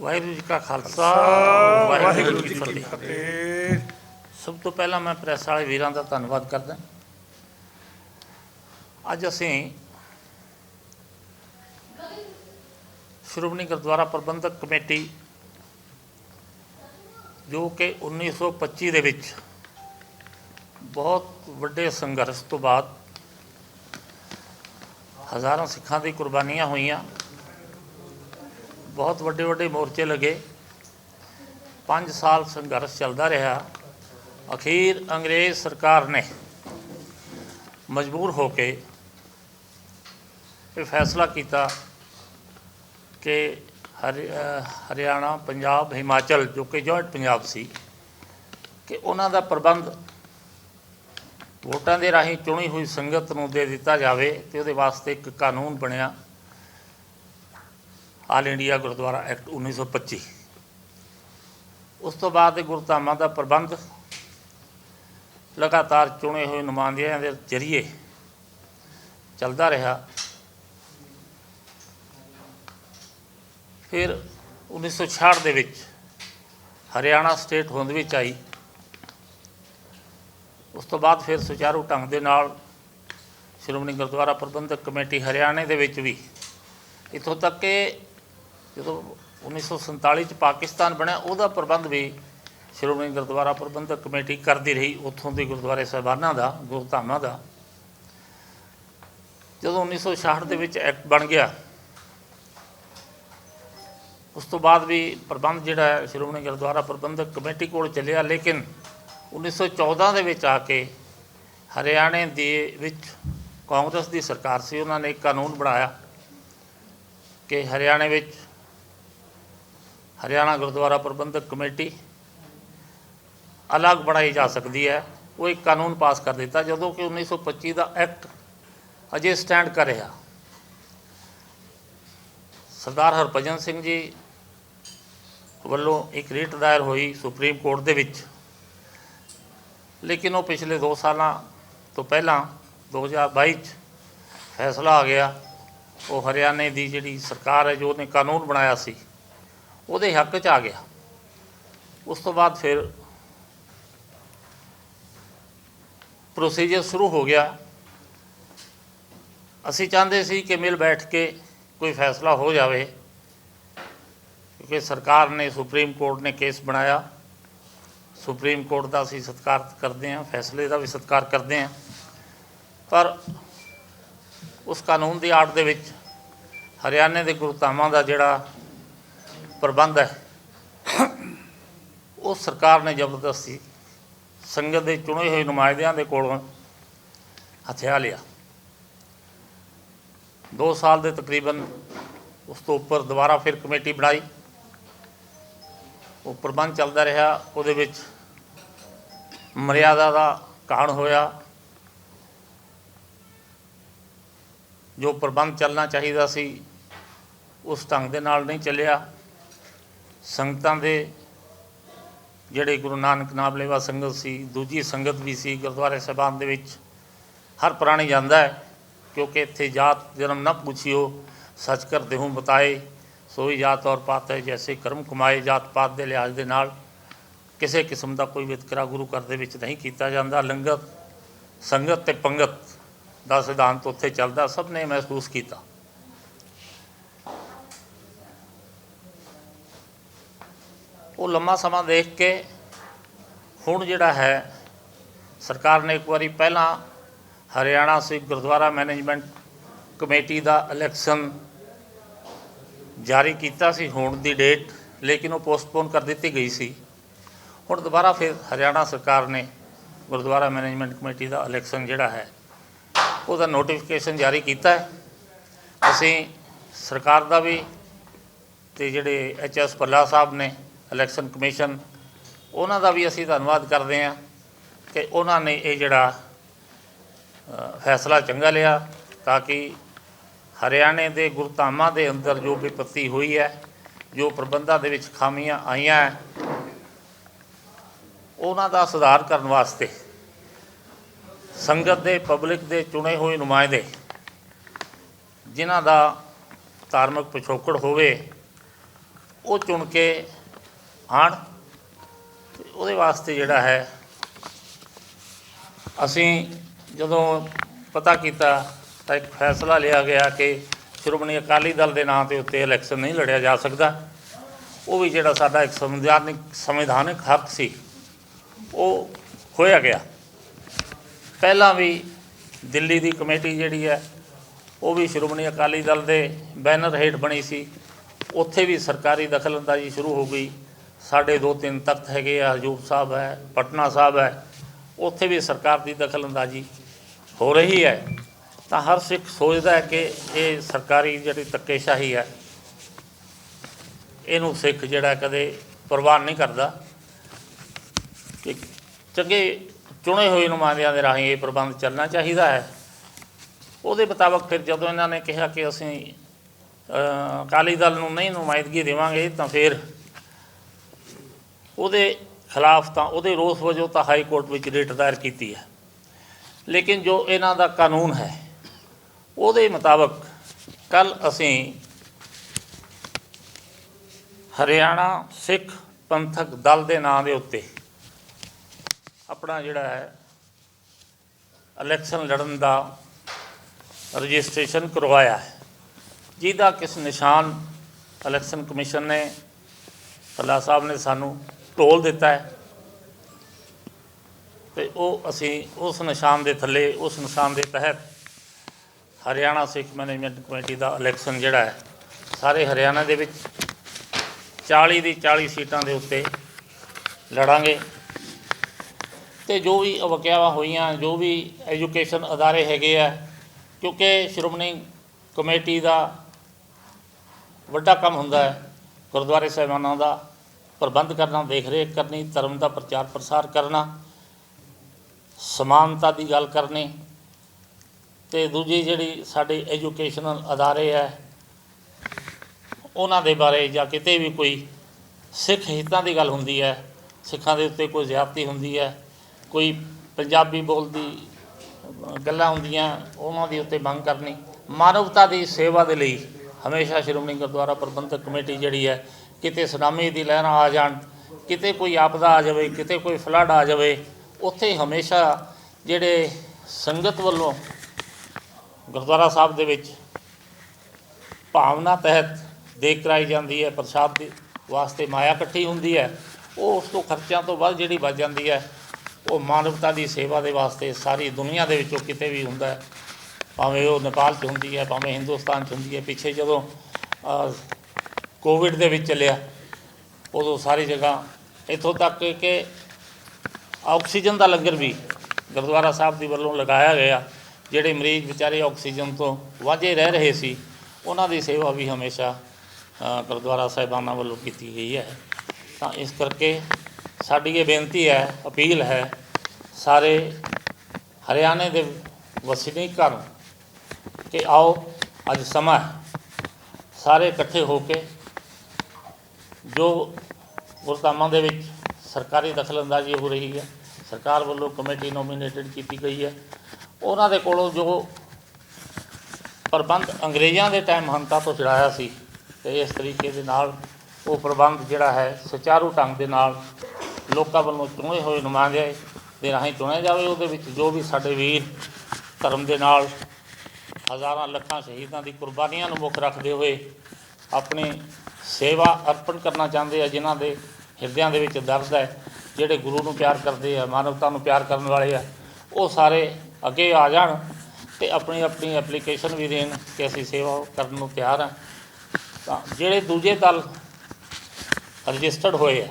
ਵਾਹਿਗੁਰੂ ਜੀ ਕਾ ਖਾਲਸਾ ਵਾਹਿਗੁਰੂ ਜੀ ਕੀ ਫਤਿਹ। ਸਭ ਤੋਂ ਪਹਿਲਾਂ ਮੈਂ ਪ੍ਰੈਸ ਵਾਲੇ ਵੀਰਾਂ ਦਾ ਧੰਨਵਾਦ ਕਰਦਾ। ਅੱਜ ਅਸੀਂ ਸ਼੍ਰੋਮਣੀ ਗੁਰਦੁਆਰਾ ਪ੍ਰਬੰਧਕ ਕਮੇਟੀ ਜੋ ਕਿ 1925 ਦੇ ਵਿੱਚ ਬਹੁਤ ਵੱਡੇ ਸੰਘਰਸ਼ ਤੋਂ ਬਾਅਦ ਹਜ਼ਾਰਾਂ ਸਿੱਖਾਂ ਦੀ ਕੁਰਬਾਨੀਆਂ ਹੋਈਆਂ। ਬਹੁਤ ਵੱਡੇ ਵੱਡੇ ਮੋਰਚੇ ਲੱਗੇ। 5 ਸਾਲ ਸੰਘਰਸ਼ ਚੱਲਦਾ ਰਿਹਾ। ਅਖੀਰ ਅੰਗਰੇਜ਼ ਸਰਕਾਰ ਨੇ ਮਜਬੂਰ ਹੋ ਕੇ ਇਹ ਫੈਸਲਾ ਕੀਤਾ ਕਿ ਹਰਿ- ਹਰਿਆਣਾ, ਪੰਜਾਬ, ਹਿਮਾਚਲ, ਜੋ ਕਿ ਜੁਆਇੰਟ ਪੰਜਾਬ ਸੀ, ਕਿ ਉਹਨਾਂ ਦਾ ਪ੍ਰਬੰਧ ਵੋਟਾਂ ਦੇ ਰਾਹੀਂ ਚੁਣੀ ਹੋਈ ਸੰਗਤ ਨੂੰ ਦੇ ਦਿੱਤਾ ਜਾਵੇ ਤੇ ਉਹਦੇ ਵਾਸਤੇ ਇੱਕ ਕਾਨੂੰਨ ਬਣਿਆ। ਆਲ ਇੰਡੀਆ ਗੁਰਦੁਆਰਾ ਐਕਟ 1925 ਉਸ ਤੋਂ ਬਾਅਦ ਇਹ ਗੁਰਧਾਮਾਂ ਦਾ ਪ੍ਰਬੰਧ ਲਗਾਤਾਰ ਚੁਣੇ ਹੋਏ ਨੁਮਾਇੰਦਿਆਂ ਦੇ ਜ਼ਰੀਏ ਚੱਲਦਾ ਰਿਹਾ। ਫਿਰ 1966 ਦੇ ਵਿੱਚ ਹਰਿਆਣਾ ਸਟੇਟ ਹੋਂਦ ਵਿੱਚ ਆਈ। ਉਸ ਤੋਂ ਬਾਅਦ ਫਿਰ ਸੁਚਾਰੂ ਢੰਗ ਦੇ ਨਾਲ ਸ਼੍ਰੋਮਣੀ ਗੁਰਦੁਆਰਾ ਪ੍ਰਬੰਧਕ ਕਮੇਟੀ ਹਰਿਆਣੇ ਦੇ ਵਿੱਚ ਵੀ। ਇੱਥੋਂ ਤੱਕ ਕਿ ਜਦੋਂ 1947 ਚ ਪਾਕਿਸਤਾਨ ਬਣਿਆ, ਉਹਦਾ ਪ੍ਰਬੰਧ ਵੀ ਸ਼੍ਰੋਮਣੀ ਗੁਰਦੁਆਰਾ ਪ੍ਰਬੰਧਕ ਕਮੇਟੀ ਕਰਦੀ ਰਹੀ, ਉੱਥੋਂ ਦੇ ਗੁਰਦੁਆਰੇ ਸਾਹਿਬਾਨਾਂ ਦਾ ਗੁਰਧਾਮਾਂ ਦਾ। ਜਦੋਂ 1966 ਦੇ ਵਿੱਚ ਐਕਟ ਬਣ ਗਿਆ, ਉਸ ਤੋਂ ਬਾਅਦ ਵੀ ਪ੍ਰਬੰਧ ਜਿਹੜਾ ਸ਼੍ਰੋਮਣੀ ਗੁਰਦੁਆਰਾ ਪ੍ਰਬੰਧਕ ਕਮੇਟੀ ਕੋਲ ਚੱਲਿਆ, ਲੇਕਿਨ 1914 ਦੇ ਵਿੱਚ ਆ ਕੇ ਹਰਿਆਣੇ ਦੇ ਵਿੱਚ ਕਾਂਗਰਸ ਦੀ ਸਰਕਾਰ ਸੀ, ਉਹਨਾਂ ਨੇ ਇੱਕ ਕਾਨੂੰਨ ਬਣਾਇਆ ਕਿ ਹਰਿਆਣੇ ਵਿੱਚ ਹਰਿਆਣਾ ਗੁਰਦੁਆਰਾ ਪ੍ਰਬੰਧਕ ਕਮੇਟੀ, ਅਲੱਗ ਬਣਾਈ ਜਾ ਸਕਦੀ ਹੈ। ਉਹ ਇੱਕ ਕਾਨੂੰਨ ਪਾਸ ਕਰ ਦਿੱਤਾ, ਜਦੋਂ ਕਿ 1925 ਦਾ ਐਕਟ ਅਜੇ ਸਟੈਂਡ ਕਰ ਰਿਹਾ। ਸਰਦਾਰ ਹਰਭਜਨ ਸਿੰਘ ਜੀ ਵੱਲੋਂ ਇੱਕ ਰੀਟ ਦਾਇਰ ਹੋਈ ਸੁਪਰੀਮ ਕੋਰਟ ਦੇ ਵਿੱਚ। ਲੇਕਿਨ ਉਹ ਪਿਛਲੇ 2 ਸਾਲਾਂ ਤੋਂ ਪਹਿਲਾਂ 2022 ਚ ਫੈਸਲਾ ਆ ਗਿਆ। ਉਹ ਹਰਿਆਣੇ ਦੀ ਜਿਹੜੀ ਸਰਕਾਰ ਹੈ, ਜੋ ਉਹਨੇ ਕਾਨੂੰਨ ਬਣਾਇਆ ਸੀ ਉਹਦੇ ਹੱਕ 'ਚ ਆ ਗਿਆ। ਉਸ ਤੋਂ ਬਾਅਦ ਫਿਰ ਪ੍ਰੋਸੀਜਰ ਸ਼ੁਰੂ ਹੋ ਗਿਆ। ਅਸੀਂ ਚਾਹੁੰਦੇ ਸੀ ਕਿ ਮਿਲ ਬੈਠ ਕੇ ਕੋਈ ਫੈਸਲਾ ਹੋ ਜਾਵੇ, ਕਿਉਂਕਿ ਸਰਕਾਰ ਨੇ, ਸੁਪਰੀਮ ਕੋਰਟ ਨੇ ਕੇਸ ਬਣਾਇਆ। ਸੁਪਰੀਮ ਕੋਰਟ ਦਾ ਅਸੀਂ ਸਤਿਕਾਰ ਕਰਦੇ ਹਾਂ, ਫੈਸਲੇ ਦਾ ਵੀ ਸਤਿਕਾਰ ਕਰਦੇ ਹਾਂ। ਪਰ ਉਸ ਕਾਨੂੰਨ ਦੀ ਆੜ ਦੇ ਵਿੱਚ ਹਰਿਆਣੇ ਦੇ ਗੁਰਧਾਮਾਂ ਦਾ ਜਿਹੜਾ ਪ੍ਰਬੰਧ ਹੈ। ਉਹ ਸਰਕਾਰ ਨੇ ਜ਼ਬਰਦਸਤੀ ਸੰਗਤ ਦੇ ਚੁਣੇ ਹੋਏ ਨੁਮਾਇੰਦਿਆਂ ਦੇ ਕੋਲੋਂ ਹਥਿਆ ਲਿਆ। 2 ਸਾਲ ਦੇ ਤਕਰੀਬਨ ਉਸ ਤੋਂ ਉੱਪਰ ਦੁਬਾਰਾ ਫਿਰ ਕਮੇਟੀ ਬਣਾਈ। ਉਹ ਪ੍ਰਬੰਧ ਚੱਲਦਾ ਰਿਹਾ। ਉਹਦੇ ਵਿੱਚ ਮਰਿਆਦਾ ਦਾ ਕਾਣ ਹੋਇਆ। ਜੋ ਪ੍ਰਬੰਧ ਚੱਲਣਾ ਚਾਹੀਦਾ ਸੀ, ਉਸ ਢੰਗ ਦੇ ਨਾਲ ਨਹੀਂ ਚੱਲਿਆ। ਸੰਗਤਾਂ ਦੇ ਜਿਹੜੇ ਗੁਰੂ ਨਾਨਕ ਨਾਮ ਲੈਵਾ ਸੰਗਤ ਸੀ, ਦੂਜੀ ਸੰਗਤ ਵੀ ਸੀ ਗੁਰਦੁਆਰੇ ਸਾਹਿਬਾਨ ਦੇ ਵਿੱਚ, ਹਰ ਪ੍ਰਾਣੀ ਜਾਂਦਾ ਹੈ, ਕਿਉਂਕਿ ਇੱਥੇ ਜਾਤ ਜਨਮ ਨਾ ਪੁੱਛਿਓ, ਸੱਚ ਕਰ ਦੇਹੂੰ ਬਤਾਏ, ਸੋਈ ਜਾਤ ਔਰ ਪਾਤ ਹੈ, ਜੈਸੇ ਕਰਮ ਕਮਾਏ ਜਾਤ ਪਾਤ ਦੇ ਲਿਹਾਜ਼ ਦੇ ਨਾਲ, ਕਿਸੇ ਕਿਸਮ ਦਾ ਕੋਈ ਵਿਤਕਰਾ ਗੁਰੂ ਘਰ ਦੇ ਵਿੱਚ ਨਹੀਂ ਕੀਤਾ ਜਾਂਦਾ। ਲੰਗਰ, ਸੰਗਤ ਤੇ ਪੰਗਤ ਦਾ ਸਿਧਾਂਤ ਉੱਥੇ ਚੱਲਦਾ, ਸਭ ਨੇ ਮਹਿਸੂਸ ਕੀਤਾ। ਉਹ ਲੰਮਾ ਸਮਾਂ ਦੇਖ ਕੇ ਹੁਣ ਜਿਹੜਾ ਹੈ, ਸਰਕਾਰ ਨੇ ਇੱਕ ਵਾਰੀ ਪਹਿਲਾਂ ਹਰਿਆਣਾ ਸਿੱਖ ਗੁਰਦੁਆਰਾ ਮੈਨੇਜਮੈਂਟ ਕਮੇਟੀ ਦਾ ਇਲੈਕਸ਼ਨ ਜਾਰੀ ਕੀਤਾ ਸੀ, ਹੁਣ ਦੀ ਡੇਟ, ਲੇਕਿਨ ਉਹ ਪੋਸਟਪੋਨ ਕਰ ਦਿੱਤੀ ਗਈ ਸੀ। ਹੁਣ ਦੁਬਾਰਾ ਫਿਰ ਹਰਿਆਣਾ ਸਰਕਾਰ ਨੇ ਗੁਰਦੁਆਰਾ ਮੈਨੇਜਮੈਂਟ ਕਮੇਟੀ ਦਾ ਇਲੈਕਸ਼ਨ ਜਿਹੜਾ ਹੈ, ਉਹਦਾ ਨੋਟੀਫਿਕੇਸ਼ਨ ਜਾਰੀ ਕੀਤਾ ਹੈ। ਅਸੀਂ ਸਰਕਾਰ ਦਾ ਵੀ ਤੇ ਜਿਹੜੇ ਐਚ ਐਸ ਭੱਲਾ ਸਾਹਿਬ ਨੇ ਇਲੈਕਸ਼ਨ ਕਮਿਸ਼ਨ ਉਹਨਾਂ ਦਾ ਵੀ ਅਸੀਂ ਧੰਨਵਾਦ ਕਰਦੇ ਹਾਂ ਕਿ ਉਹਨਾਂ ਨੇ ਇਹ ਜਿਹੜਾ ਫੈਸਲਾ ਚੰਗਾ ਲਿਆ ਤਾਂ ਕਿ ਹਰਿਆਣੇ ਦੇ ਗੁਰਧਾਮਾਂ ਦੇ ਅੰਦਰ ਜੋ ਵਿਪਤੀ ਹੋਈ ਹੈ, ਜੋ ਪ੍ਰਬੰਧਾਂ ਦੇ ਵਿੱਚ ਖਾਮੀਆਂ ਆਈਆਂ ਹੈ, ਉਹਨਾਂ ਦਾ ਸੁਧਾਰ ਕਰਨ ਵਾਸਤੇ ਸੰਗਤ ਦੇ ਪਬਲਿਕ ਦੇ ਚੁਣੇ ਹੋਏ ਨੁਮਾਇੰਦੇ, ਜਿਨ੍ਹਾਂ ਦਾ ਧਾਰਮਿਕ ਪਿਛੋਕੜ ਹੋਵੇ, ਉਹ ਚੁਣ ਕੇ ਆਣ। ਤੇ ਉਹਦੇ ਵਾਸਤੇ ਜਿਹੜਾ ਹੈ, ਅਸੀਂ ਜਦੋਂ ਪਤਾ ਕੀਤਾ ਤਾਂ ਇੱਕ ਫੈਸਲਾ ਲਿਆ ਗਿਆ ਕਿ ਸ਼੍ਰੋਮਣੀ ਅਕਾਲੀ ਦਲ ਦੇ ਨਾਂ ਦੇ ਉੱਤੇ ਇਲੈਕਸ਼ਨ ਨਹੀਂ ਲੜਿਆ ਜਾ ਸਕਦਾ। ਉਹ ਵੀ ਜਿਹੜਾ ਸਾਡਾ ਇੱਕ ਸੰਵਿਧਾਨਿਕ ਸੰਵਿਧਾਨਿਕ ਹੱਕ ਸੀ, ਉਹ ਖੋਇਆ ਗਿਆ। ਪਹਿਲਾਂ ਵੀ ਦਿੱਲੀ ਦੀ ਕਮੇਟੀ ਜਿਹੜੀ ਹੈ, ਉਹ ਵੀ ਸ਼੍ਰੋਮਣੀ ਅਕਾਲੀ ਦਲ ਦੇ ਬੈਨਰ ਹੇਠ ਬਣੀ ਸੀ। ਉੱਥੇ ਵੀ ਸਰਕਾਰੀ ਦਖਲਅੰਦਾਜ਼ੀ ਸ਼ੁਰੂ ਹੋ ਗਈ। ਸਾਡੇ ਦੋ ਤਿੰਨ ਤਖਤ ਹੈਗੇ ਆ, ਹਜੂਰ ਸਾਹਿਬ ਹੈ, ਪਟਨਾ ਸਾਹਿਬ ਹੈ, ਉੱਥੇ ਵੀ ਸਰਕਾਰ ਦੀ ਦਖਲਅੰਦਾਜ਼ੀ ਹੋ ਰਹੀ ਹੈ। ਤਾਂ ਹਰ ਸਿੱਖ ਸੋਚਦਾ ਹੈ ਕਿ ਇਹ ਸਰਕਾਰੀ ਜਿਹੜੀ ਧੱਕੇਸ਼ਾਹੀ ਹੈ, ਇਹਨੂੰ ਸਿੱਖ ਜਿਹੜਾ ਕਦੇ ਪ੍ਰਵਾਨ ਨਹੀਂ ਕਰਦਾ। ਕਿ ਚੰਗੇ ਚੁਣੇ ਹੋਏ ਨੁਮਾਇੰਦਿਆਂ ਦੇ ਰਾਹੀਂ ਇਹ ਪ੍ਰਬੰਧ ਚੱਲਣਾ ਚਾਹੀਦਾ ਹੈ। ਉਹਦੇ ਮੁਤਾਬਕ ਫਿਰ ਜਦੋਂ ਇਹਨਾਂ ਨੇ ਕਿਹਾ ਕਿ ਅਸੀਂ ਅਕਾਲੀ ਦਲ ਨੂੰ ਨਹੀਂ ਨੁਮਾਇੰਦਗੀ ਦੇਵਾਂਗੇ, ਤਾਂ ਫਿਰ ਉਹਦੇ ਖਿਲਾਫ ਤਾਂ, ਉਹਦੇ ਰੋਸ ਵਜੋਂ ਤਾਂ ਹਾਈ ਕੋਰਟ ਵਿੱਚ ਰਿਟ ਦਾਇਰ ਕੀਤੀ ਹੈ। ਲੇਕਿਨ ਜੋ ਇਹਨਾਂ ਦਾ ਕਾਨੂੰਨ ਹੈ, ਉਹਦੇ ਮੁਤਾਬਕ ਕੱਲ ਅਸੀਂ ਹਰਿਆਣਾ ਸਿੱਖ ਪੰਥਕ ਦਲ ਦੇ ਨਾਂ ਦੇ ਉੱਤੇ ਆਪਣਾ ਜਿਹੜਾ ਹੈ ਇਲੈਕਸ਼ਨ ਲੜਨ ਦਾ ਰਜਿਸਟ੍ਰੇਸ਼ਨ ਕਰਵਾਇਆ ਹੈ। ਜਿਹਦਾ ਕਿਸ ਨਿਸ਼ਾਨ ਇਲੈਕਸ਼ਨ ਕਮਿਸ਼ਨ ਨੇ, ਫੱਲਾ ਸਾਹਿਬ ਨੇ ਸਾਨੂੰ ਟੋਲ ਦਿੱਤਾ ਹੈ। ਤੇ ਉਹ ਅਸੀਂ ਉਸ ਨਿਸ਼ਾਨ ਦੇ ਥੱਲੇ, ਉਸ ਨਿਸ਼ਾਨ ਦੇ ਤਹਿਤ ਹਰਿਆਣਾ ਸਿੱਖ ਮੈਨੇਜਮੈਂਟ ਕਮੇਟੀ ਦਾ ਇਲੈਕਸ਼ਨ ਜਿਹੜਾ ਹੈ, ਸਾਰੇ ਹਰਿਆਣਾ ਦੇ ਵਿੱਚ 40 ਦੀ 40 ਸੀਟਾਂ ਦੇ ਉੱਤੇ ਲੜਾਂਗੇ। ਤੇ ਜੋ ਵੀ ਵਕਿਆਵਾਂ ਹੋਈਆਂ, ਜੋ ਵੀ ਐਜੂਕੇਸ਼ਨ ਅਦਾਰੇ ਹੈਗੇ ਆ, ਕਿਉਂਕਿ ਸ਼੍ਰੋਮਣੀ ਕਮੇਟੀ ਦਾ ਵੱਡਾ ਕੰਮ ਹੁੰਦਾ ਹੈ, ਗੁਰਦੁਆਰੇ ਸਾਹਿਬਾਨਾਂ ਦਾ ਪ੍ਰਬੰਧ ਕਰਨਾ ਦੇਖ ਰੇਖ ਕਰਨੀ, ਧਰਮ ਦਾ ਪ੍ਰਚਾਰ ਪ੍ਰਸਾਰ ਕਰਨਾ, ਸਮਾਨਤਾ ਦੀ ਗੱਲ ਕਰਨੀ ਤੇ ਦੂਜੀ ਜਿਹੜੀ ਸਾਡੇ ਐਜੂਕੇਸ਼ਨਲ ਅਦਾਰੇ ਹੈ, ਉਹਨਾਂ ਦੇ ਬਾਰੇ ਜਾਂ ਕਿਤੇ ਵੀ ਕੋਈ ਸਿੱਖ ਹਿੱਤਾਂ ਦੀ ਗੱਲ ਹੁੰਦੀ ਹੈ, ਸਿੱਖਾਂ ਦੇ ਉੱਤੇ ਕੋਈ ਜ਼ਿਆਦਤੀ ਹੁੰਦੀ ਹੈ, ਕੋਈ ਪੰਜਾਬੀ ਬੋਲਦੀ ਗੱਲਾਂ ਹੁੰਦੀਆਂ, ਉਹਨਾਂ ਦੇ ਉੱਤੇ ਮੰਗ ਕਰਨੀ, ਮਾਨਵਤਾ ਦੀ ਸੇਵਾ ਦੇ ਲਈ ਹਮੇਸ਼ਾ ਸ਼੍ਰੋਮਣੀ ਗੁਰਦੁਆਰਾ ਪ੍ਰਬੰਧਕ ਕਮੇਟੀ ਜਿਹੜੀ ਹੈ ਕਿਤੇ ਸੁਨਾਮੀ ਦੀ ਲਹਿਰਾਂ ਆ ਜਾਣ, ਕਿਤੇ ਕੋਈ ਆਪਦਾ ਆ ਜਾਵੇ, ਕਿਤੇ ਕੋਈ ਫਲੱਡ ਆ ਜਾਵੇ, ਉੱਥੇ ਹਮੇਸ਼ਾ ਜਿਹੜੇ ਸੰਗਤ ਵੱਲੋਂ ਗੁਰਦੁਆਰਾ ਸਾਹਿਬ ਦੇ ਵਿੱਚ ਭਾਵਨਾ ਤਹਿਤ ਦੇਖ ਕਰਾਈ ਜਾਂਦੀ ਹੈ, ਪ੍ਰਸ਼ਾਦ ਦੇ ਵਾਸਤੇ ਮਾਇਆ ਇਕੱਠੀ ਹੁੰਦੀ ਹੈ, ਉਹ ਉਸ ਤੋਂ ਖਰਚਿਆਂ ਤੋਂ ਵੱਧ ਜਿਹੜੀ ਬਚ ਜਾਂਦੀ ਹੈ, ਉਹ ਮਾਨਵਤਾ ਦੀ ਸੇਵਾ ਦੇ ਵਾਸਤੇ ਸਾਰੀ ਦੁਨੀਆ ਦੇ ਵਿੱਚੋਂ ਕਿਤੇ ਵੀ ਹੁੰਦਾ ਭਾਵੇਂ ਉਹ ਨੇਪਾਲ 'ਚ ਹੁੰਦੀ ਹੈ, ਭਾਵੇਂ ਹਿੰਦੁਸਤਾਨ 'ਚ ਹੁੰਦੀ ਹੈ, ਪਿੱਛੇ ਜਦੋਂ ਕੋਵਿਡ ਦੇ ਵਿੱਚ ਚੱਲਿਆ, ਉਦੋਂ ਸਾਰੀ ਜਗ੍ਹਾ, ਇੱਥੋਂ ਤੱਕ ਕਿ ਆਕਸੀਜਨ ਦਾ ਲੰਗਰ ਵੀ ਗੁਰਦੁਆਰਾ ਸਾਹਿਬ ਦੀ ਵੱਲੋਂ ਲਗਾਇਆ ਗਿਆ, ਜਿਹੜੇ ਮਰੀਜ਼ ਵਿਚਾਰੇ ਆਕਸੀਜਨ ਤੋਂ ਵਾਂਝੇ ਰਹਿ ਰਹੇ ਸੀ, ਉਹਨਾਂ ਦੀ ਸੇਵਾ ਵੀ ਹਮੇਸ਼ਾ ਗੁਰਦੁਆਰਾ ਸਾਹਿਬਾਨਾਂ ਵੱਲੋਂ ਕੀਤੀ ਗਈ ਹੈ। ਤਾਂ ਇਸ ਕਰਕੇ ਸਾਡੀ ਇਹ ਬੇਨਤੀ ਹੈ, ਅਪੀਲ ਹੈ, ਸਾਰੇ ਹਰਿਆਣੇ ਦੇ ਵਸਨੀਕਾਂ ਨੂੰ ਕਿ ਆਓ, ਅੱਜ ਸਮਾਂ ਹੈ, ਸਾਰੇ ਇਕੱਠੇ ਹੋ ਕੇ ਜੋ ਗੁਰਧਾਮਾਂ ਦੇ ਵਿੱਚ ਸਰਕਾਰੀ ਦਖਲਅੰਦਾਜ਼ੀ ਹੋ ਰਹੀ ਹੈ, ਸਰਕਾਰ ਵੱਲੋਂ ਕਮੇਟੀ ਨੋਮੀਨੇਟਡ ਕੀਤੀ ਗਈ ਹੈ, ਉਹਨਾਂ ਦੇ ਕੋਲੋਂ ਜੋ ਪ੍ਰਬੰਧ ਅੰਗਰੇਜ਼ਾਂ ਦੇ ਟਾਈਮ ਹੰਤਾ ਤੋਂ ਛੁਡਾਇਆ ਸੀ ਤੇ ਇਸ ਤਰੀਕੇ ਦੇ ਨਾਲ ਉਹ ਪ੍ਰਬੰਧ ਜਿਹੜਾ ਹੈ, ਸੁਚਾਰੂ ਢੰਗ ਦੇ ਨਾਲ ਲੋਕਾਂ ਵੱਲੋਂ ਚੁਣੇ ਹੋਏ ਨੁਮਾਇੰਦੇ ਦੇ ਰਾਹੀਂ ਚੁਣਿਆ ਜਾਵੇ, ਉਹਦੇ ਵਿੱਚ ਜੋ ਵੀ ਸਾਡੇ ਵੀਰ ਧਰਮ ਦੇ ਨਾਲ ਹਜ਼ਾਰਾਂ ਲੱਖਾਂ ਸ਼ਹੀਦਾਂ ਦੀ ਕੁਰਬਾਨੀਆਂ ਨੂੰ ਮੁੱਖ ਰੱਖਦੇ ਹੋਏ ਆਪਣੇ ਸੇਵਾ ਅਰਪਣ ਕਰਨਾ ਚਾਹੁੰਦੇ ਆ, ਜਿਨ੍ਹਾਂ ਦੇ ਹਿਰਦਿਆਂ ਦੇ ਵਿੱਚ ਦਰਦ ਹੈ, ਜਿਹੜੇ ਗੁਰੂ ਨੂੰ ਪਿਆਰ ਕਰਦੇ ਆ, ਮਾਨਵਤਾ ਨੂੰ ਪਿਆਰ ਕਰਨ ਵਾਲੇ ਆ, ਉਹ ਸਾਰੇ ਅੱਗੇ ਆ ਜਾਣ ਤੇ ਆਪਣੀ ਆਪਣੀ ਐਪਲੀਕੇਸ਼ਨ ਵੀ ਦੇਣ ਕਿ ਅਸੀਂ ਸੇਵਾ ਕਰਨ ਨੂੰ ਤਿਆਰ ਹਾਂ ਤਾਂ ਜਿਹੜੇ ਦੂਜੇ ਦਲ ਰਜਿਸਟਰਡ ਹੋਏ ਆ,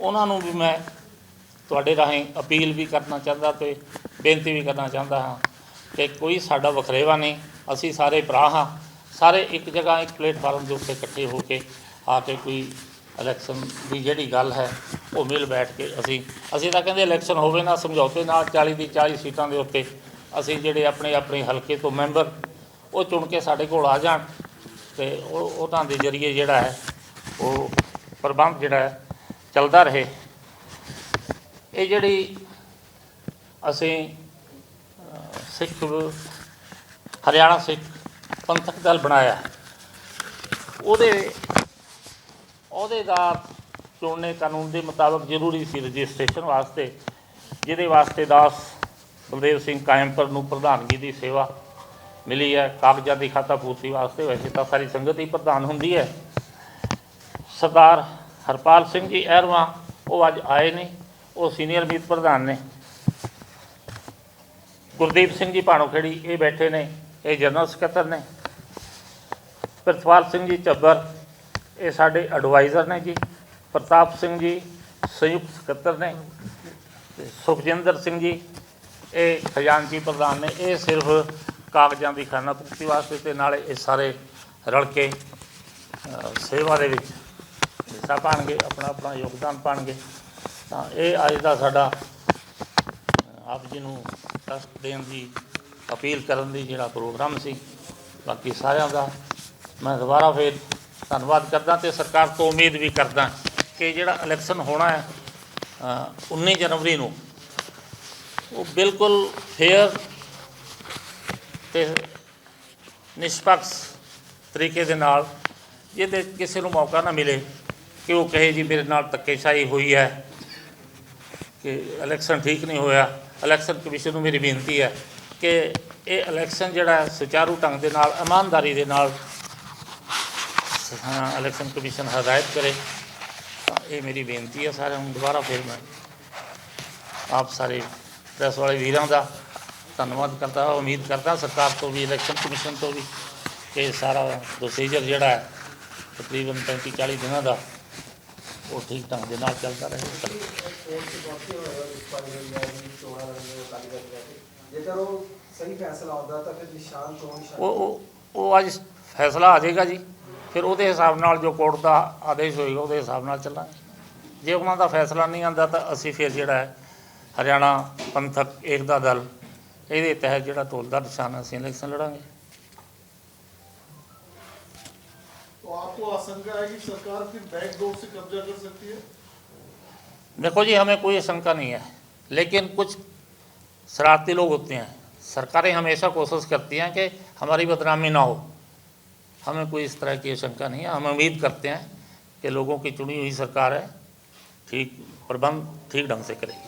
ਉਹਨਾਂ ਨੂੰ ਵੀ ਮੈਂ ਤੁਹਾਡੇ ਰਾਹੀਂ ਅਪੀਲ ਵੀ ਕਰਨਾ ਚਾਹੁੰਦਾ ਤੇ ਬੇਨਤੀ ਵੀ ਕਰਨਾ ਚਾਹੁੰਦਾ ਹਾਂ ਕਿ ਕੋਈ ਸਾਡਾ ਵਖਰੇਵਾ ਨਹੀਂ, ਅਸੀਂ ਸਾਰੇ ਭਰਾ ਹਾਂ ਸਾਰੇ ਇੱਕ ਜਗ੍ਹਾ, ਇੱਕ ਪਲੇਟਫਾਰਮ ਦੇ ਉੱਤੇ ਇਕੱਠੇ ਹੋ ਕੇ ਆ ਕੇ ਕੋਈ ਇਲੈਕਸ਼ਨ ਦੀ ਜਿਹੜੀ ਗੱਲ ਹੈ, ਉਹ ਮਿਲ ਬੈਠ ਕੇ ਅਸੀਂ ਅਸੀਂ ਤਾਂ ਕਹਿੰਦੇ ਇਲੈਕਸ਼ਨ ਹੋਵੇ ਨਾ, ਸਮਝੌਤੇ ਨਾਲ 40 ਦੀ 40 ਸੀਟਾਂ ਦੇ ਉੱਤੇ ਅਸੀਂ ਜਿਹੜੇ ਆਪਣੇ ਆਪਣੇ ਹਲਕੇ ਤੋਂ ਮੈਂਬਰ ਉਹ ਚੁਣ ਕੇ ਸਾਡੇ ਕੋਲ ਆ ਜਾਣ ਤੇ ਉਹ, ਉਹਨਾਂ ਦੇ ਜ਼ਰੀਏ ਜਿਹੜਾ ਹੈ, ਉਹ ਪ੍ਰਬੰਧ ਜਿਹੜਾ ਹੈ ਚੱਲਦਾ ਰਹੇ। ਇਹ ਜਿਹੜੀ ਅਸੀਂ ਸਿੱਖ, ਹਰਿਆਣਾ ਸਿੱਖ ਪੰਥਕ ਦਲ ਬਣਾਇਆ। ਉਹਦੇ ਅਹੁਦੇਦਾਰ ਚੁਣਨੇ ਕਾਨੂੰਨ ਦੇ ਮੁਤਾਬਕ ਜ਼ਰੂਰੀ ਸੀ ਰਜਿਸਟ੍ਰੇਸ਼ਨ ਵਾਸਤੇ, ਜਿਹਦੇ ਵਾਸਤੇ ਦਾਸ ਬਲਦੇਵ ਸਿੰਘ ਕਾਇਮਪੁਰ ਨੂੰ ਪ੍ਰਧਾਨਗੀ ਦੀ ਸੇਵਾ ਮਿਲੀ ਹੈ। ਕਾਗਜ਼ਾਂ ਦੀ ਖਾਤਾ ਪੂਰਤੀ ਵਾਸਤੇ ਵੈਸੇ ਤਾਂ ਸਾਰੀ ਸੰਗਤ ਹੀ ਪ੍ਰਧਾਨ ਹੁੰਦੀ ਹੈ। ਸਰਦਾਰ ਹਰਪਾਲ ਸਿੰਘ ਜੀ ਐਰਵਾ, ਉਹ ਅੱਜ ਆਏ ਨੇ। ਉਹ ਸੀਨੀਅਰ ਮੀਤ ਪ੍ਰਧਾਨ ਨੇ। ਗੁਰਦੀਪ ਸਿੰਘ ਜੀ ਭਾਣੋਖੇੜੀ, ਇਹ ਬੈਠੇ ਨੇ। ਇਹ ਜਨਰਲ ਸਕੱਤਰ ਨੇ। ਪ੍ਰਿਤਪਾਲ ਸਿੰਘ ਜੀ ਚੱਬਰ ਇਹ ਸਾਡੇ ਐਡਵਾਈਜ਼ਰ ਨੇ ਜੀ। ਪ੍ਰਤਾਪ ਸਿੰਘ ਜੀ ਸੰਯੁਕਤ ਸਕੱਤਰ ਨੇ। ਤੇ ਸੁਖਜਿੰਦਰ ਸਿੰਘ ਜੀ, ਇਹ ਖਜ਼ਾਨਚੀ ਪ੍ਰਧਾਨ ਨੇ। ਇਹ ਸਿਰਫ ਕਾਗਜ਼ਾਂ ਦੀ ਖਾਨਾ ਪੂਰਤੀ ਵਾਸਤੇ ਤੇ ਨਾਲੇ ਇਹ ਸਾਰੇ ਰਲ ਕੇ ਸੇਵਾ ਦੇ ਵਿੱਚ ਹਿੱਸਾ ਪਾਣਗੇ, ਆਪਣਾ ਆਪਣਾ ਯੋਗਦਾਨ ਪਾਣਗੇ। ਤਾਂ ਇਹ ਅੱਜ ਦਾ ਸਾਡਾ ਆਪ ਜੀ ਨੂੰ ਟਰਸਟ ਦੇਣ ਦੀ ਅਪੀਲ ਕਰਨ ਦੀ ਜਿਹੜਾ ਪ੍ਰੋਗਰਾਮ ਸੀ, ਬਾਕੀ ਸਾਰਿਆਂ ਦਾ ਮੈਂ ਦੁਬਾਰਾ ਫੇਰ ਧੰਨਵਾਦ ਕਰਦਾ ਤੇ ਸਰਕਾਰ ਤੋਂ ਉਮੀਦ ਵੀ ਕਰਦਾ ਕਿ ਜਿਹੜਾ ਇਲੈਕਸ਼ਨ ਹੋਣਾ ਹੈ ਅ, 19 ਜਨਵਰੀ ਨੂੰ ਉਹ ਬਿਲਕੁਲ ਫੇਅਰ ਤੇ ਨਿਸ਼ਪਕਸ਼ ਤਰੀਕੇ ਦੇ ਨਾਲ ਜਿਹਦੇ ਕਿਸੇ ਨੂੰ ਮੌਕਾ ਨਾ ਮਿਲੇ ਕਿ ਉਹ ਕਹੇ ਜੀ ਮੇਰੇ ਨਾਲ ਧੱਕੇਸ਼ਾਹੀ ਹੋਈ ਹੈ ਕਿ ਇਲੈਕਸ਼ਨ ਠੀਕ ਨਹੀਂ ਹੋਇਆ। ਇਲੈਕਸ਼ਨ ਕਮਿਸ਼ਨ ਨੂੰ ਮੇਰੀ ਬੇਨਤੀ ਹੈ ਕਿ ਇਹ ਇਲੈਕਸ਼ਨ ਜਿਹੜਾ ਸੁਚਾਰੂ ਢੰਗ ਦੇ ਨਾਲ ਇਮਾਨਦਾਰੀ ਦੇ ਨਾਲ ਹਾਂ, ਇਲੈਕਸ਼ਨ ਕਮਿਸ਼ਨ ਹਦਾਇਤ ਕਰੇ। ਤਾਂ ਇਹ ਮੇਰੀ ਬੇਨਤੀ ਹੈ ਸਾਰਿਆਂ ਨੂੰ ਦੁਬਾਰਾ ਫਿਰ ਮੈਂ ਆਪ ਸਾਰੇ ਪ੍ਰੈਸ ਵਾਲੇ ਵੀਰਾਂ ਦਾ ਧੰਨਵਾਦ ਕਰਦਾ ਹਾਂ ਉਮੀਦ ਕਰਦਾ ਸਰਕਾਰ ਤੋਂ ਵੀ ਇਲੈਕਸ਼ਨ ਕਮਿਸ਼ਨ ਤੋਂ ਵੀ ਕਿ ਸਾਰਾ ਪ੍ਰੋਸੀਜਰ ਜਿਹੜਾ ਹੈ ਤਕਰੀਬਨ 35 40 ਦਿਨਾਂ ਦਾ ਉਹ ਠੀਕ ਢੰਗ ਦੇ ਨਾਲ ਚੱਲਦਾ ਰਹੇ। ਜੇਕਰ ਉਹ ਸਹੀ ਫੈਸਲਾ ਆਉਂਦਾ ਤਾਂ ਫਿਰ ਨਿਸ਼ਾਨ ਤੋਂ ਨਿਸ਼ਾਨ ਉਹ ਉਹ ਉਹ ਅੱਜ ਫੈਸਲਾ ਆ ਜਾਏਗਾ ਜੀ। ਫਿਰ ਉਹਦੇ ਹਿਸਾਬ ਨਾਲ ਜੋ ਕੋਰਟ ਦਾ ਆਦੇਸ਼ ਹੋਏਗਾ ਉਹਦੇ ਹਿਸਾਬ ਨਾਲ ਚੱਲਾਂਗੇ ਜੇ ਉਹਨਾਂ ਦਾ ਫੈਸਲਾ ਨਹੀਂ ਆਂਦਾ ਤਾਂ ਅਸੀਂ ਫਿਰ ਜਿਹੜਾ ਹੈ ਹਰਿਆਣਾ ਪੰਥਕ ਏਕਤਾ ਦਲ ਇਹਦੇ ਤਹਿਤ ਜਿਹੜਾ ਢੋਲ ਦਾ ਨਿਸ਼ਾਨ ਅਸੀਂ ਇਲੈਕਸ਼ਨ ਲੜਾਂਗੇ तो आपको आशंका है कि सरकार फिर बैकडोर से कब्जा कर सकती है देखो जी हमें कोई शंका नहीं है लेकिन कुछ शरारती लोग होते हैं सरकारें हमेशा कोशिश करती हैं कि हमारी बदनामी ना हो हमें कोई इस तरह की शंका नहीं है हम उम्मीद करते हैं कि लोगों की चुनी हुई सरकार है ठीक प्रबंध ठीक ढंग से करेगी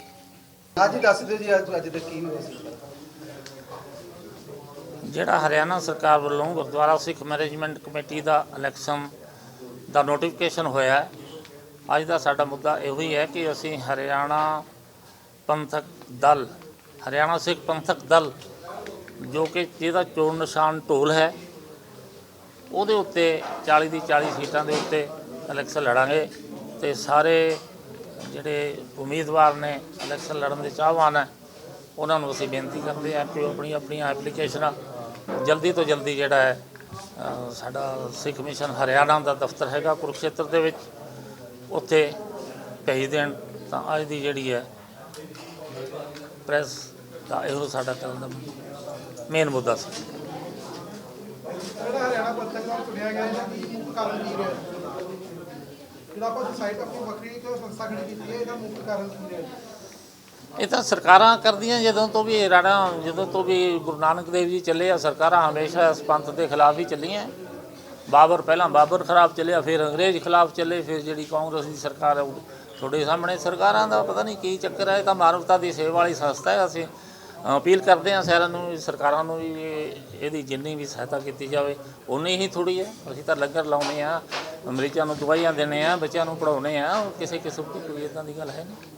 ਅੱਜ ਦੱਸ ਦਿਓ ਜੀ ਅੱਜ ਅੱਜ ਤੱਕ ਕੀ ਹੋਇਆ ਸੀ ਜਿਹੜਾ ਹਰਿਆਣਾ ਸਰਕਾਰ ਵੱਲੋਂ ਗੁਰਦੁਆਰਾ ਸਿੱਖ ਮੈਨੇਜਮੈਂਟ ਕਮੇਟੀ ਦਾ ਇਲੈਕਸ਼ਨ ਦਾ ਨੋਟੀਫਿਕੇਸ਼ਨ ਹੋਇਆ ਹੈ। ਅੱਜ ਦਾ ਸਾਡਾ ਮੁੱਦਾ ਇਹੋ ਹੀ ਹੈ ਕਿ ਅਸੀਂ ਹਰਿਆਣਾ ਪੰਥਕ ਦਲ ਹਰਿਆਣਾ ਸਿੱਖ ਪੰਥਕ ਦਲ ਜੋ ਕਿ ਜਿਹਦਾ ਚੋਣ ਨਿਸ਼ਾਨ ਢੋਲ ਹੈ ਉਹਦੇ ਉੱਤੇ 40 ਦੀ 40 ਸੀਟਾਂ ਦੇ ਉੱਤੇ ਇਲੈਕਸ਼ਨ ਲੜਾਂਗੇ ਤੇ ਸਾਰੇ ਜਿਹੜੇ ਉਮੀਦਵਾਰ ਨੇ ਇਲੈਕਸ਼ਨ ਲੜਨ ਦੇ ਚਾਹਵਾਨ ਹੈ, ਉਹਨਾਂ ਨੂੰ ਅਸੀਂ ਬੇਨਤੀ ਕਰਦੇ ਹਾਂ ਕਿ ਉਹ ਆਪਣੀ ਆਪਣੀਆਂ ਐਪਲੀਕੇਸ਼ਨਾਂ ਜਲਦੀ ਤੋਂ ਜਲਦੀ ਜਿਹੜਾ ਹੈ ਸਾਡਾ ਸਿੱਖ ਮਿਸ਼ਨ ਹਰਿਆਣਾ ਦਾ ਦਫ਼ਤਰ ਹੈਗਾ ਕੁਰਕਸ਼ੇਤਰ ਦੇ ਵਿੱਚ, ਉੱਥੇ ਭੇਜ ਦੇਣ। ਤਾਂ ਅੱਜ ਦੀ ਜਿਹੜੀ ਹੈ ਪ੍ਰੈਸ ਦਾ ਇਹੋ ਸਾਡਾ ਕਰਨ ਦਾ ਮੇਨ ਮੁੱਦਾ ਸੀ। ਜਿਹੜਾ ਹਰਿਆਣਾ ਪੰਥਕ ਚੁਣਿਆ ਗਿਆ ਇਹਦਾ ਕੀ ਕਾਰਨ ਕੀ ਰਿਹਾ? ਜਿਹੜਾ ਆਪਾਂ ਸਾਈਟ ਆਪਣੀ ਵੱਖਰੀ ਇੱਕ ਸੰਸਥਾ ਖੜੀ ਕੀਤੀ ਹੈ, ਇਹਦਾ ਮੁੱਖ ਕਾਰਨ ਕੀ ਰਿਹਾ? ਇਹ ਤਾਂ ਸਰਕਾਰਾਂ ਕਰਦੀਆਂ ਜਦੋਂ ਤੋਂ ਵੀ ਰਾਣਾ, ਜਦੋਂ ਤੋਂ ਵੀ ਗੁਰੂ ਨਾਨਕ ਦੇਵ ਜੀ ਚੱਲੇ ਆ, ਸਰਕਾਰਾਂ ਹਮੇਸ਼ਾ ਇਸ ਪੰਥ ਦੇ ਖਿਲਾਫ ਹੀ ਚੱਲੀਆਂ। ਬਾਬਰ ਪਹਿਲਾਂ ਬਾਬਰ ਖਿਲਾਫ ਚੱਲਿਆ, ਫਿਰ ਅੰਗਰੇਜ਼ ਖਿਲਾਫ ਚੱਲੇ, ਫਿਰ ਜਿਹੜੀ ਕਾਂਗਰਸ ਦੀ ਸਰਕਾਰ ਹੈ ਤੁਹਾਡੇ ਸਾਹਮਣੇ ਸਰਕਾਰਾਂ ਦਾ ਪਤਾ ਨਹੀਂ ਕੀ ਚੱਕਰ ਹੈ ਇਹ ਤਾਂ ਮਾਨਵਤਾ ਦੀ ਸੇਵਾ ਵਾਲੀ ਸੰਸਥਾ ਹੈ ਅਸੀਂ। ਅਪੀਲ ਕਰਦੇ ਹਾਂ ਸਾਰਿਆਂ ਨੂੰ ਵੀ, ਸਰਕਾਰਾਂ ਨੂੰ ਵੀ ਇਹ- ਇਹਦੀ ਜਿੰਨੀ ਵੀ ਸਹਾਇਤਾ ਕੀਤੀ ਜਾਵੇ ਉਨੀ ਹੀ ਥੋੜੀ ਹੈ। ਅਸੀਂ ਤਾਂ ਲੰਗਰ ਲਾਉਨੇ ਆ ਮਰੀਜ਼ਾਂ ਨੂੰ ਦਵਾਈਆਂ ਦਿੰਦੇ ਆ ਬੱਚਿਆਂ ਨੂੰ ਪੜਾਉਨੇ ਆ ਕਿਸੇ ਕਿਸਮ ਦੀ ਕੋਈ ਇਦਾਂ ਦੀ ਗੱਲ ਹੈ ਨਹੀਂ।